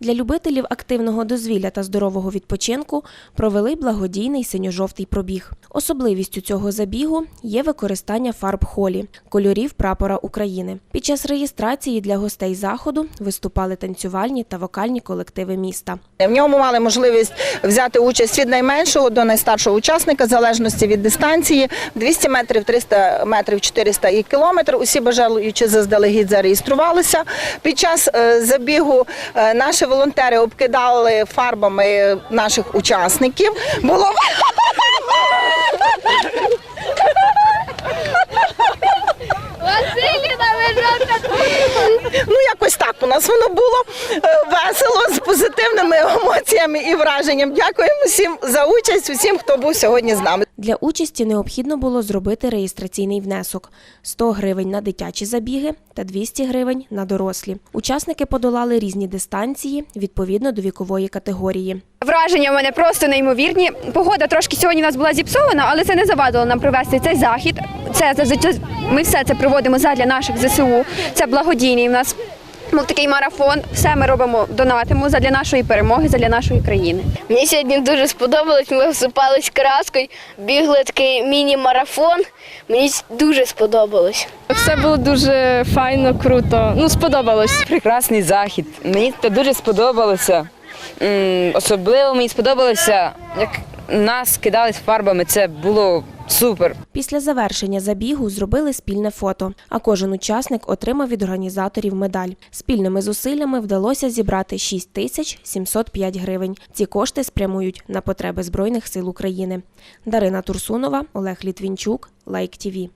Для любителів активного дозвілля та здорового відпочинку провели благодійний синьо-жовтий пробіг. Особливістю цього забігу є використання фарб холі кольорів прапора України. Під час реєстрації для гостей заходу виступали танцювальні та вокальні колективи міста. В ньому мали можливість взяти участь від найменшого до найстаршого учасника, в залежності від дистанції 200 метрів, 300 метрів, 400 і кілометр. Усі бажаючи заздалегідь зареєструвалися. Під час е, забігу е, наші волонтери обкидали фарбами наших учасників. Було нас воно було е, весело з позитивними емоціями і враженням. Дякуємо всім за участь, усім, хто був сьогодні з нами. Для участі необхідно було зробити реєстраційний внесок 100 гривень на дитячі забіги та 200 гривень на дорослі. Учасники подолали різні дистанції відповідно до вікової категорії. Враження в мене просто неймовірні. Погода трошки сьогодні у нас була зіпсована, але це не завадило нам провести цей захід. Це це- ми все це проводимо задля наших ЗСУ. Це благодійний у нас. Був такий марафон. Все ми робимо, донатимо задля нашої перемоги, задля нашої країни. Мені сьогодні дуже сподобалось. Ми всипались краскою, бігли такий міні-марафон. Мені дуже сподобалось. Все було дуже файно, круто. Ну, сподобалось. прекрасний захід. Мені це дуже сподобалося. Особливо мені сподобалося, як нас кидались фарбами. Це було супер. Після завершення забігу зробили спільне фото, а кожен учасник отримав від організаторів медаль. Спільними зусиллями вдалося зібрати 6 тисяч 705 гривень. Ці кошти спрямують на потреби Збройних сил України. Дарина Турсунова, Олег Літвінчук, Лайк ТІВІ.